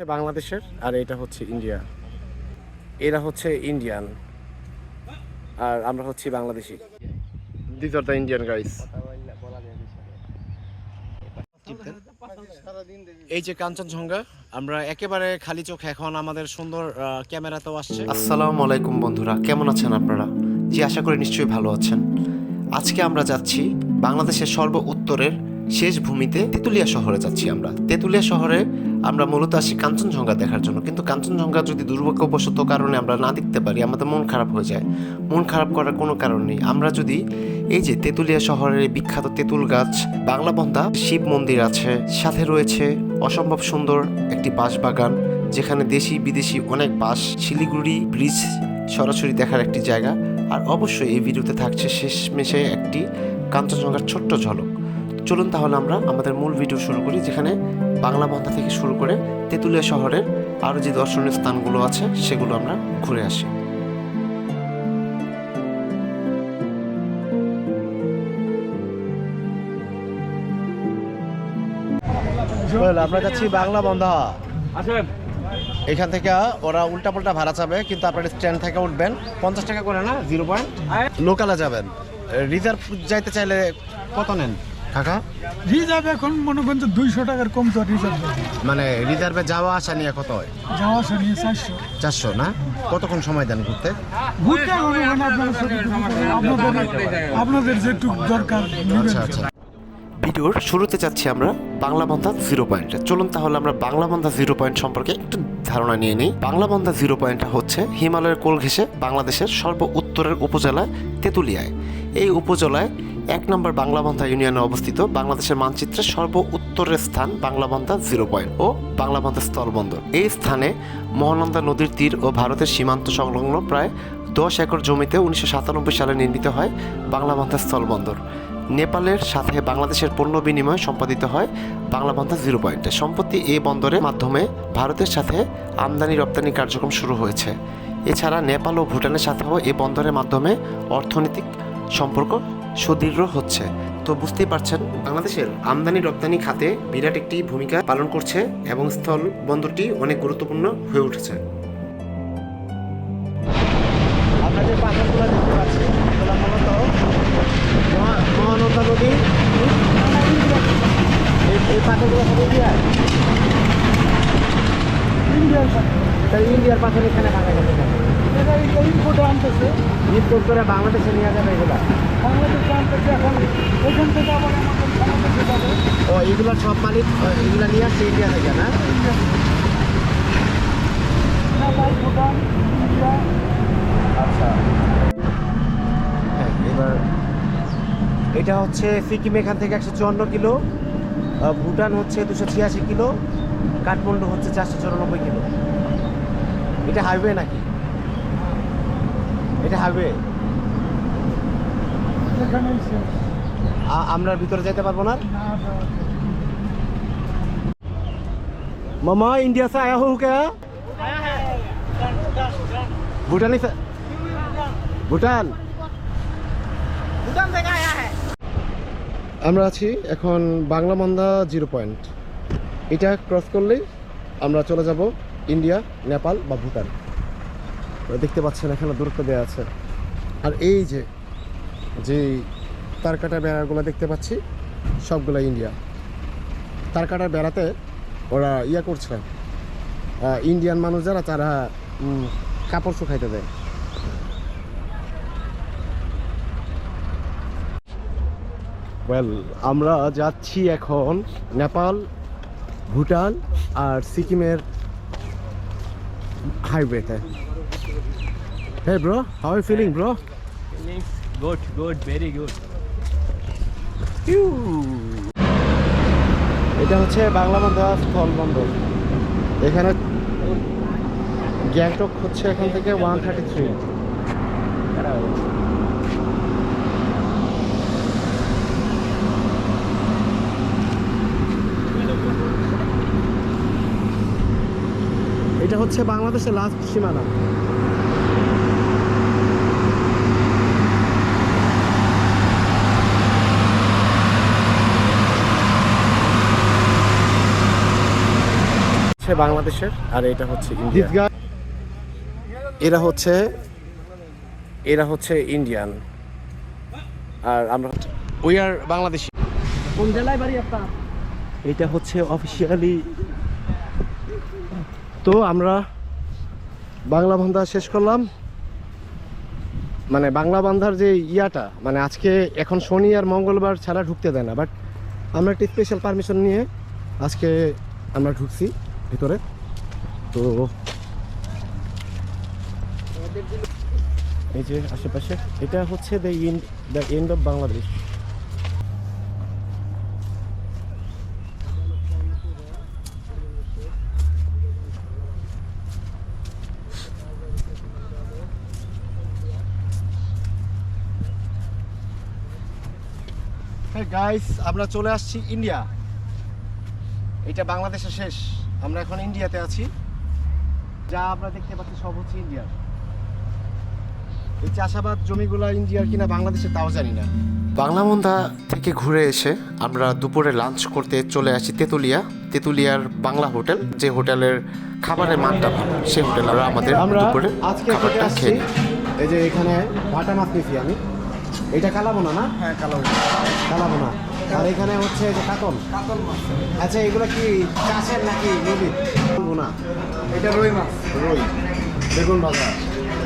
হচ্ছে বাংলাদেশের আর এটা হচ্ছে ইন্ডিয়া। এরা হচ্ছে ইন্ডিয়ান আর আমরা হচ্ছি Bangladeshi. This are the Indian guys এই যে কাঞ্চনজঙ্ঘা আমরা একেবারে খালি চোখে এখন আমাদের সুন্দর আহ, ক্যামেরাতেও আসছে। আসসালামু আলাইকুম বন্ধুরা কেমন আছেন আপনারা? জি আশা করি নিশ্চয়ই ভালো আছেন। আজকে আমরা যাচ্ছি বাংলাদেশের সর্ব উত্তরের শেষ ভূমিতে তেঁতুলিয়া শহরে যাচ্ছি আমরা। তেঁতুলিয়া শহরে আমরা মূলত আসি কাঞ্চনজঙ্ঘা দেখার জন্য। কিন্তু কাঞ্চনজঙ্ঘা যদি দুর্ভাগ্যবশত কারণে আমরা না দেখতে পারি, আমাদের মন খারাপ হয়ে যায়। মন খারাপ করার কোনো কারণ নেই। আমরা যদি এই যে তেঁতুলিয়া শহরের বিখ্যাত তেঁতুল গাছ বাংলাবন্ধা শিব মন্দির আছে, সাথে রয়েছে অসম্ভব সুন্দর একটি বাঁশবাগান, যেখানে দেশি বিদেশি অনেক বাস শিলিগুড়ি ব্রিজ সরাসরি দেখার একটি জায়গা। আর অবশ্যই এই ভিডিওতে থাকছে শেষমেশে একটি কাঞ্চনজঙ্ঘার ছোট্ট ঝলক। চলুন তাহলে আমরা আমাদের মূল ভিডিও শুরু করি যেখানে বাংলা বন্ধা থেকে শুরু করে তেঁতুলিয়া শহরের আরও যে দর্শনীয় স্থানগুলো আছে সেগুলো আমরা ঘুরে আসি। আমরা যাচ্ছি বাংলা বন্ধা। এখান থেকে ওরা উল্টা পাল্টা ভাড়া চাবে কিন্তু আপনার স্ট্যান্ড থেকে উঠবেন। পঞ্চাশ টাকা করে না জিরো পয়েন্ট। লোকালে যাবেন। রিজার্ভ যাইতে চাইলে কত নেন? কাকা? রিজার্ভ এখন মনে করেন দুইশো টাকার কম তো রিজার্ভ মানে রিজার্ভে যাওয়া আসা নিয়ে কত হয়? যাওয়া আসা নিয়ে চারশো। চারশো না? কতক্ষণ সময় দেন ঘুরতে? ঘুরতে আপনাদের আপনাদের যেটুক দরকার আচ্ছা আচ্ছা। ভিডিওর শুরুতে চাচ্ছি আমরা বাংলা বন্ধা জিরো পয়েন্টে। চলুন তাহলে আমরা বাংলা বন্ধা জিরো পয়েন্ট সম্পর্কে একটু ধারণা নিয়ে নিই। বাংলা বন্ধা জিরো পয়েন্টটা হচ্ছে হিমালয়ের কোল ঘেঁষে বাংলাদেশের সর্ব উত্তরের উপজেলা তেঁতুলিয়ায়। এই উপজেলায় এক নম্বর বাংলাবন্ধা ইউনিয়নে অবস্থিত বাংলাদেশের মানচিত্রের সর্ব উত্তরের স্থান বাংলাবন্ধা জিরো পয়েন্ট ও বাংলাবন্ধা স্থলবন্দর। এই স্থানে মহানন্দা নদীর তীর ও ভারতের সীমান্ত সংলগ্ন প্রায় দশ একর জমিতে উনিশশো সাতানব্বই সালে নির্মিত হয় বাংলাবন্ধা স্থলবন্দর। নেপালের সাথে বাংলাদেশের পণ্য বিনিময় সম্পাদিত হয় বাংলাবন্ধা জিরো পয়েন্টে। সম্প্রতি এই বন্দরের মাধ্যমে ভারতের সাথে আমদানি রপ্তানি কার্যক্রম শুরু হয়েছে। এছাড়া নেপাল ও ভুটানের সাথেও এই বন্দরের মাধ্যমে অর্থনৈতিক সম্পর্ক সুদৃঢ় হচ্ছে। তো বুঝতেই পারছেন, বাংলাদেশের আমদানি রপ্তানি খাতে বিরাট একটি ভূমিকা পালন করছে এবং স্থল বন্দরটি অনেক গুরুত্বপূর্ণ হয়ে উঠেছে। যে পাথরগুলো দেখতে পাচ্ছি। মহানন্দা নদী। এই- পাথরগুলো ইন্ডিয়ার পাথর এখানে ভাঙা? এটা ইম্পোর্টে আনতেছে। ইম্পোর্ট করে বাংলাদেশে নিয়ে যাবে এগুলা। বাংলাদেশে আনতেছে এখন ওইখান থেকে আবার ও এগুলোর সব মালিক এগুলা নিয়ে আসছে ইন্ডিয়া থেকে না? আচ্ছা। হ্যাঁ এবার এটা হচ্ছে সিকিম এখান থেকে একশো চুয়ান্ন কিলো ভুটান হচ্ছে দুশো ছিয়াশি কিলো কাঠমান্ডু হচ্ছে চারশো চুরানব্বই কিলো। এটা হাইওয়ে নাকি এটা হাইওয়ে এখানেই শেষ আমরা ভিতরে যেতে পারবো না না যাওয়া मामा इंडिया से आया हो क्या भूटानी से ভুটান আমরা আছি এখন বাংলা মন্দা জিরো পয়েন্ট এটা ক্রস করলেই আমরা চলে যাব ইন্ডিয়া, নেপাল বা ভুটান। দেখতে পাচ্ছেন এখানে দূরত্ব দেওয়া আছে। আর এই যে যে তারকাটা বেড়াগুলো দেখতে পাচ্ছি, সবগুলো ইন্ডিয়া। তারকাটার বেড়াতে ওরা ইয়া করছে। ইন্ডিয়ান মানুষ যারা, তারা কাপড় শুকাইতে দেয়। ওয়েল আমরা যাচ্ছি এখন নেপাল, ভুটান আর সিকিমের হাইওয়েতে hey bro how are feeling bro good good very good এটা হচ্ছে বাংলা বন্ধা স্থল এখানে গ্যাংটক হচ্ছে এখান থেকে ওয়ান থার্টি থ্রি এটা হচ্ছে বাংলাদেশের লাস্ট সীমানা। বাংলাদেশের আর এটা হচ্ছে ইন্ডিয়া এরা হচ্ছে এরা হচ্ছে ইন্ডিয়ান আর আমরা উই আর বাংলাদেশি। কোন জেলায় বাড়ি আপনার? এটা হচ্ছে অফিসিয়ালি তো আমরা বাংলা বান্ধা শেষ করলাম। মানে বাংলা বান্ধার যে ইয়াটা মানে আজকে এখন শনি আর মঙ্গলবার ছাড়া ঢুকতে দেয় না বাট আমরা একটা স্পেশাল পারমিশন নিয়ে আজকে আমরা ঢুকছি ভিতরে। তো এই যে আশেপাশে, এটা হচ্ছে the end the end of Bangladesh হ্যাঁ গাইস আমরা চলে আসছি ইন্ডিয়া এটা বাংলাদেশের শেষ। আমরা এখন ইন্ডিয়াতে আছি। যা আমরা দেখতে পাচ্ছি সব হচ্ছে ইন্ডিয়ার এই চাষাবাদ জমিগুলো ইন্ডিয়ার কিনা বাংলাদেশের তাও জানি না। বাংলামন্দা থেকে ঘুরে এসে আমরা দুপুরে লাঞ্চ করতে চলে আসি তেতুলিয়া। তেতুলিয়ার বাংলা হোটেল যে হোটেলের খাবারের মানটা ভালো সেই হোটেল আমরা আমাদের দুপুরে খাবারটা খেয়ে এই যে এখানে ভাটা মাছ নিয়েছি আমি। এটা কালাবো না? না হ্যাঁ কালাবো কালাবো না আর এখানে হচ্ছে যে কাতল। কাতল মাছ। আচ্ছা এগুলো কি চাষের নাকি নদীর বলব না এটা রুই মাছ। রুই। বেগুন ভাজা।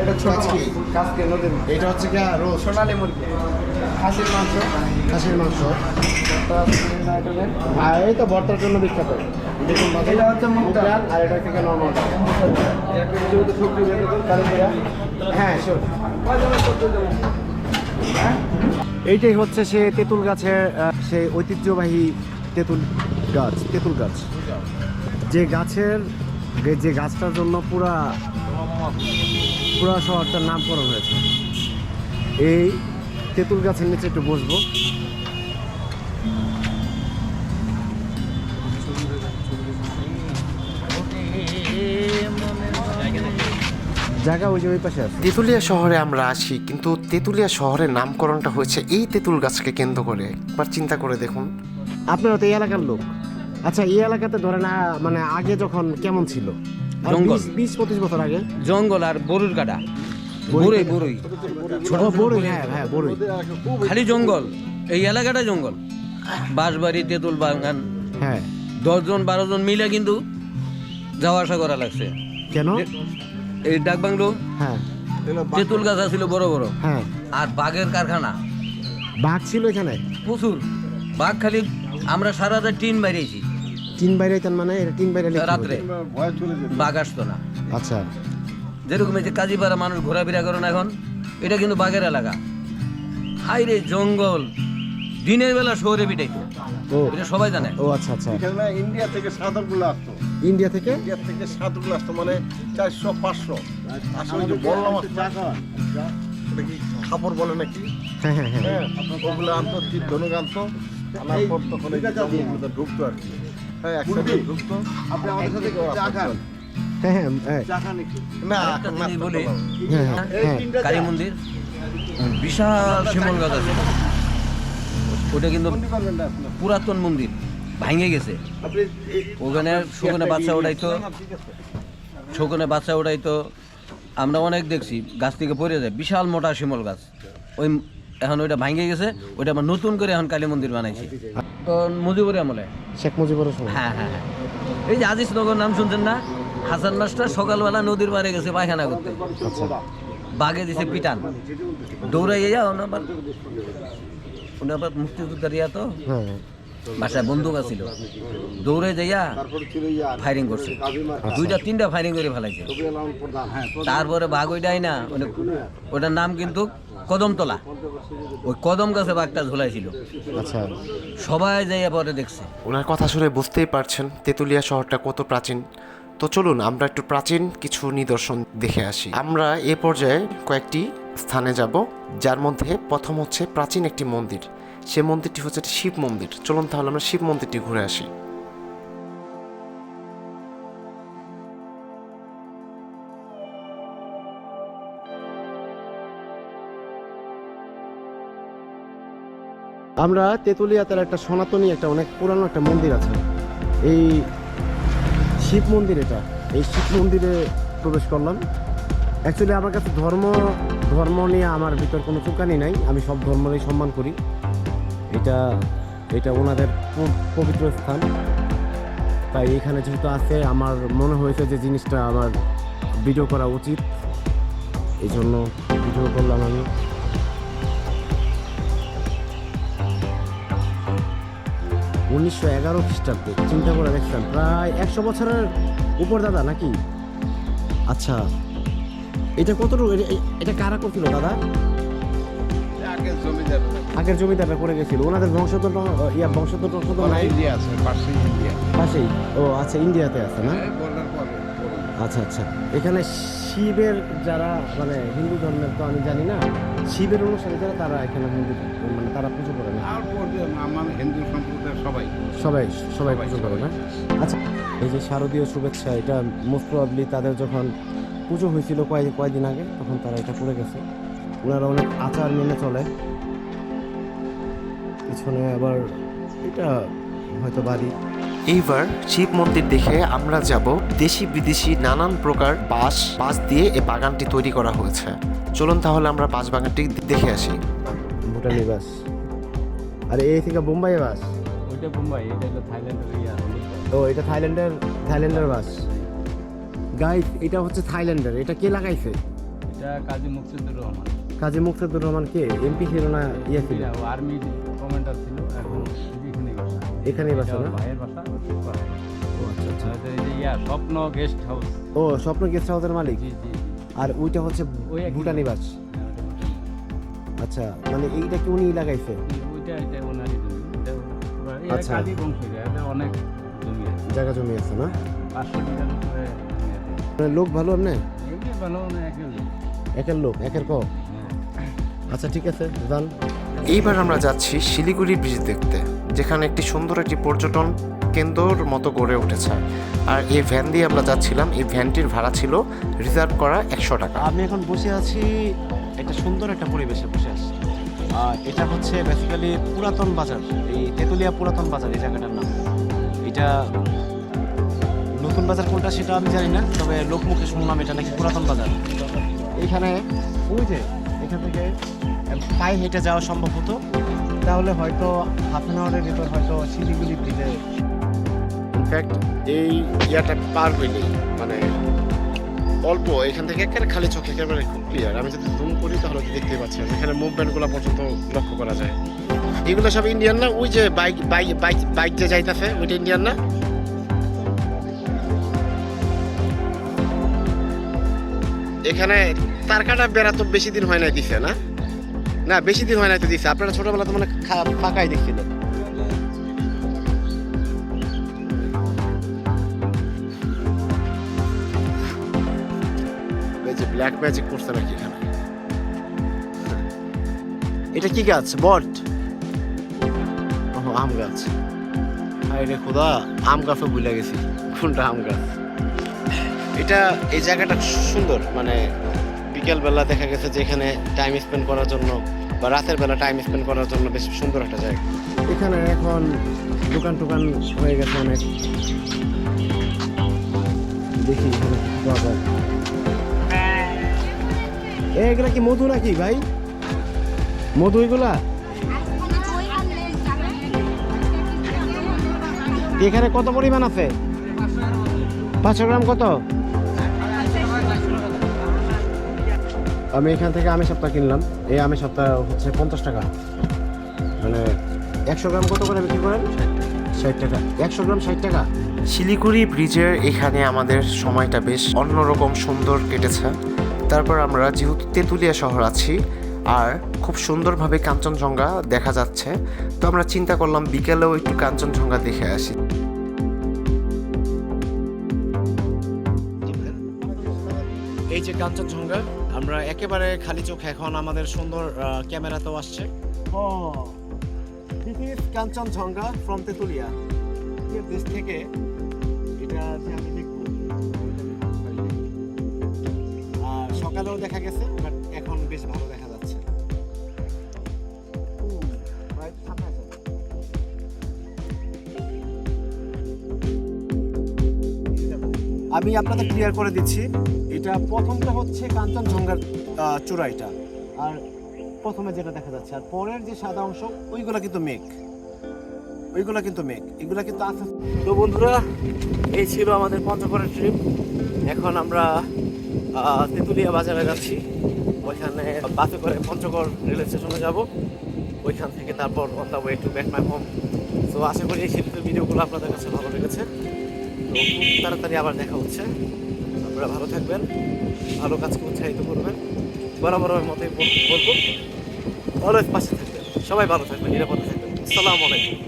এটা ছোট কাচকি। কাজকে নদীর মাছ। এটা হচ্ছে কি রোজ। সোনালি মুরগি। খাসির মাংস। খাসির মাংস। আর এই তো ভর্তার জন্য বিখ্যাত। বেগুন এটা হচ্ছে মুগ আর এটা থেকে নর্মাল হ্যাঁ শিওর এইটাই হচ্ছে সে তেঁতুল গাছের সেই ঐতিহ্যবাহী তেঁতুল গাছ তেঁতুল গাছ। যে গাছের যে- যে গাছটার জন্য পুরা পুরা শহরটার নামকরণ হয়েছে। এই তেঁতুল গাছের নিচে একটু বসবো। জায়গা ওই যে ওই পাশে আছে। তেঁতুলিয়া শহরে আমরা আসি, কিন্তু তেঁতুলিয়া শহরের নামকরণটা হয়েছে এই তেঁতুল গাছকে কেন্দ্র করে। একবার চিন্তা করে দেখুন। আপনারা তো এই এলাকার লোক। আচ্ছা এই এলাকাতে ধরেন মানে আগে যখন কেমন ছিল? আর জঙ্গল। বিশ- বিশ পঁচিশ বছর আগে? জঙ্গল আর গরুর কাটা। বড়ই বড়ই ছোট ও, বড়ই হ্যাঁ হ্যাঁ বড়ই খালি জঙ্গল। এই এলাকাটা জঙ্গল। বাঁশবাড়ি তেঁতুল বাগান। হ্যাঁ। দশজন বারো জন মিলে কিন্তু যাওয়া আসা করা লাগছে। কেন? এই ডাক বাংলো হ্যাঁ। তেঁতুল গাছ ছিল বড় বড়। হ্যাঁ। আর বাঘের কারখানা? বাঘ ছিল এখানে? প্রচুর। বাঘ খালি আমরা সারা রাত টিন বাইরেছি টিন বাইরে তার মানে এটা তিন বাইরে রাত্রে। বাঘ আসতো না। আচ্ছা। যেরকম এই যে কাজীপাড়া মানুষ ঘোরাফেরা করে না এখন এটা কিন্তু বাঘের এলাকা। হাই রে জঙ্গল। দিনের বেলা শহরে পিটাইতো। ও। এটা সবাই জানে। ও আচ্ছা আচ্ছা। এখানে ইন্ডিয়া থেকে সাঁতারগুলো আসতো। ইন্ডিয়া থেকে? ইন্ডিয়া থেকে সাঁতারগুলো আসতো মানে চারশো পাঁচশো। আসলে যে বললাম এটা কি খাপড় বলে নাকি? হ্যাঁ হ্যাঁ হ্যাঁ। হ্যাঁ ওগুলো আনতো তীর ধনুক আনতো আনার পর তখন ঢুকতো আর কি। হ্যাঁ একসাথে ঢুকতো। আপনি আমাদের সাথে হ্যাঁ হ্যাঁ হ্যাঁ। না বলি। হ্যাঁ হ্যাঁ কালী মন্দির? বিশাল শিমল গাছ আছে। ওটা কিন্তু পুরাতন মন্দির। ভাঙে গেছে। ওখানে শোকনে বাচ্চা ওঠাইতো শোকনে বাচ্চা ওঠাইতো আমরা অনেক দেখছি গাছ থেকে পড়ে যায়। বিশাল মোটা শিমল গাছ। ওই এখন ওইটা ভাঙে গেছে ওইটা আবার নতুন করে এখন কালী মন্দির বানাইছে। তো মুজিবুরের আমলে শেখ মুজিবুরের সময় হ্যাঁ হ্যাঁ হ্যাঁ। এই যে আজিজ নগর নাম শুনছেন না? হাসান মাস্টার সকালবেলা নদীর পাড়ে গেছে পায়খানা করতে। আচ্ছা। বাগে দিছে পিটান। দৌড়াই যা ওনা আবার মুক্তিযোদ্ধার ইয়া তো? হ্যাঁ। বাসায় বন্দুক আছিল। দৌড়ে যাইয়া ফায়ারিং করছে। দুইটা তিনটা ফায়ারিং করে ফেলাইছে। তারপরে বাঘ ওইটাই না ওটার নাম কিন্তু কদমতলা। ওই কদম গাছে বাঘটা ঝুলাইছিল। আচ্ছা। সবাই যাইয়া পরে দেখছে। ওনার কথা শুনে বুঝতেই পারছেন তেঁতুলিয়া শহরটা কত প্রাচীন। তো চলুন আমরা একটু প্রাচীন কিছু নিদর্শন দেখে আসি। আমরা এ পর্যায়ে কয়েকটি স্থানে যাব যার মধ্যে প্রথম হচ্ছে প্রাচীন একটি মন্দির। সে মন্দিরটি হচ্ছে একটি শিব মন্দির। চলুন তাহলে আমরা শিব মন্দিরটি ঘুরে আসি। আমরা তেঁতুলিয়াতে একটা সনাতনী, একটা অনেক পুরানো একটা মন্দির আছে। এই শিব মন্দির এটা। এই শিব মন্দিরে প্রবেশ করলাম। অ্যাকচুয়ালি আমার কাছে ধর্ম ধর্ম নিয়ে আমার ভিতর কোনো চুকানি নাই। আমি সব ধর্মেরই সম্মান করি। এটা এটা ওনাদের পবিত্র স্থান। তাই এখানে যেহেতু আছে, আমার মনে হয়েছে যে জিনিসটা আমার ভিডিও করা উচিত। এই জন্য ভিডিও করলাম আমি। উনিশশো এগারো খ্রিস্টাব্দে, চিন্তা করে দেখছেন, প্রায় একশো বছরের উপর দাদা নাকি? আচ্ছা এটা কতটুকু এটা কারা করছিল দাদা? আগের জমিদাররা করে গেছিল। ওনাদের বংশধর ইয়া বংশধর বংশধর নাই? ইন্ডিয়া আছে পার্সেন্ট ইন্ডিয়া। পাশেই? ও আচ্ছা ইন্ডিয়াতে আছে না? আচ্ছা আচ্ছা। এখানে শিবের যারা মানে হিন্দু ধর্মের তো আমি জানি না শিবের অনুসারে যারা তারা এখানে হিন্দু মানে তারা পুজো করে না? আমার হিন্দু সম্প্রদায়ের সবাই। সবাই সবাই সবাই, পুজো করে না? আচ্ছা এই যে শারদীয় শুভেচ্ছা এটা মোস্ট প্রবাবলি তাদের যখন পুজো হয়েছিল কয়েক কয়েকদিন আগে তখন তারা এটা করে গেছে। ওনারা অনেক আচার মেনে চলে। পিছনে আবার এটা হয়তো বাড়ি। এইবার শিব মন্দির দেখে আমরা যাব দেশি বিদেশি নানান প্রকার বাঁশ বাঁশ দিয়ে এই বাগানটি তৈরি করা হয়েছে। চলুন তাহলে আমরা বাঁশ বাগানটি দেখে আসি। ভুটানি বাস আর এই থেকে বোম্বাই বাস ওইটা মুম্বাই এটা হলো থাইল্যান্ডের ইয়া ও এটা থাইল্যান্ডের থাইল্যান্ডের বাস গাইস এটা হচ্ছে থাইল্যান্ডের এটা কে লাগাইছে? এটা কাজী মুকসিদুর রহমান। কাজী মুক্তাদুর রহমান কে? এমপি ছিল না ইয়ে ছিল? আর্মি কমান্ডার ছিল এখন এখানে বাসা। এখানেই বাসা না? ভাইয়ের বাসা ও আচ্ছা আচ্ছা। ইয়া স্বপ্ন গেস্ট হাউস ও স্বপ্ন গেস্ট হাউসের মালিক? জি জি আর ওইটা হচ্ছে একই ভুটানি বাস? হ্যাঁ। আচ্ছা মানে এইটা কি উনি লাগাইছে? ওইটা এটা ওনারই জমি। আচ্ছা। এটা অনেক জমি জায়গা জমি আছে না? পাঁচশো মানে লোক ভালো এমনি? এমনি ভালো না একের লোক। একের লোক একের ক? হ্যাঁ। আচ্ছা ঠিক আছে যান। এইবার আমরা যাচ্ছি শিলিগুড়ি ব্রিজ দেখতে, যেখানে একটি সুন্দর একটি পর্যটন কেন্দ্রর মতো গড়ে উঠেছে। আর এই ভ্যান দিয়ে আমরা যাচ্ছিলাম, এই ভ্যানটির ভাড়া ছিল রিজার্ভ করা একশো টাকা। আমি এখন বসে আছি, একটা সুন্দর একটা পরিবেশে বসে আছি। এটা হচ্ছে বেসিক্যালি পুরাতন বাজার, এই তেঁতুলিয়া পুরাতন বাজার, এই জায়গাটার নাম। এটা নতুন বাজার কোনটা সেটা আমি জানি না, তবে লোকমুখে শুনলাম এটা নাকি পুরাতন বাজার। এখানে ওই যে, এখান থেকে পায়ে হেঁটে যাওয়া সম্ভব হতো, তাহলে হয়তো হাফ অ্যান আওয়ারের ভিতর হয়তো শিলিগুড়ি ব্রিজে ইনফ্যাক্ট এই ইয়াটা পার হইলেই মানে অল্প, এখান থেকে একেবারে খালি চোখে একেবারে খুব ক্লিয়ার আমি যদি জুম করি তাহলে দেখতে পাচ্ছি? এখানে মুভমেন্টগুলো পর্যন্ত লক্ষ্য করা যায়। এগুলো সব ইন্ডিয়ান না? ওই যে বাইক বাইক বাইক বাইক যে যাইতাছে, ওইটা ইন্ডিয়ান না? এখানে তার কাটা বেড়া তো বেশি দিন হয় না দিছে না? না, বেশি দিন হয় না তো দিছে। আপনারা ছোটবেলা তো মানে ফাঁকাই দেখছিলেন। ব্ল্যাক ম্যাজিক করছে নাকি এখানে? এটা কি গাছ? বট? আম গাছ। আরে রে খোদা, আম গাছও ভুলে গেছি। কোনটা আম গাছ? এটা এই জায়গাটা সুন্দর মানে বিকেল বেলা দেখা গেছে যে এখানে টাইম স্পেন্ড করার জন্য বা রাতের বেলা টাইম স্পেন্ড করার জন্য বেশ সুন্দর একটা জায়গা। এখানে এখন দোকান টোকান হয়ে গেছে অনেক। দেখি এগুলা কি মধু নাকি ভাই? মধু এগুলা? এখানে কত পরিমাণ আছে? পাঁচশো গ্রাম কত? আমি এখান থেকে আমের সপ্তাহ কিনলাম। এই আমি সপ্তাহ হচ্ছে পঞ্চাশ টাকা। মানে একশো গ্রাম কত করে বিক্রি করেন? ষাট টাকা। একশো গ্রাম ষাট টাকা। শিলিগুড়ি ব্রিজের এখানে আমাদের সময়টা বেশ অন্যরকম সুন্দর কেটেছে। তারপর আমরা যেহেতু তেঁতুলিয়া শহর আছি আর খুব সুন্দরভাবে কাঞ্চনজঙ্ঘা দেখা যাচ্ছে তো আমরা চিন্তা করলাম বিকেলেও একটু কাঞ্চনজঙ্ঘা দেখে আসি। এই যে কাঞ্চনজঙ্ঘা আমরা একেবারে খালি চোখ এখন আমাদের সুন্দর ক্যামেরাতেও আসছে। ও this is Kanchenjunga from Tetulia দেশ থেকে এটা যে আমি দেখব। আর সকালেও দেখা গেছে বাট এখন বেশ ভালো দেখা যাচ্ছে। আমি আপনাদের ক্লিয়ার করে দিচ্ছি। এটা প্রথমটা হচ্ছে কাঞ্চনজঙ্ঘার আহ, চূড়া এটা আর প্রথমে যেটা দেখা যাচ্ছে আর পরের যে সাদা অংশ ওইগুলো কিন্তু মেঘ। ওইগুলো কিন্তু মেঘ। এগুলো কিন্তু আছে তো বন্ধুরা এই ছিল আমাদের পঞ্চগড়ের ট্রিপ। এখন আমরা তেঁতুলিয়া বাজারে যাচ্ছি। ওইখানে বাসে করে পঞ্চগড় রেল স্টেশনে যাব। ওইখান থেকে তারপর on way to back my home তো আশা করি এই শীতের ভিডিওগুলো আপনাদের কাছে ভালো লেগেছে। তো খুব তাড়াতাড়ি আবার দেখা হচ্ছে। আপনারা ভালো থাকবেন, ভালো কাজকে উৎসাহিত করবেন। বরাবরের মতোই বল- বলব। অলওয়েজ পাশে থাকবেন। সবাই ভালো থাকবেন, নিরাপদে থাকবেন। আসসালামু আলাইকুম।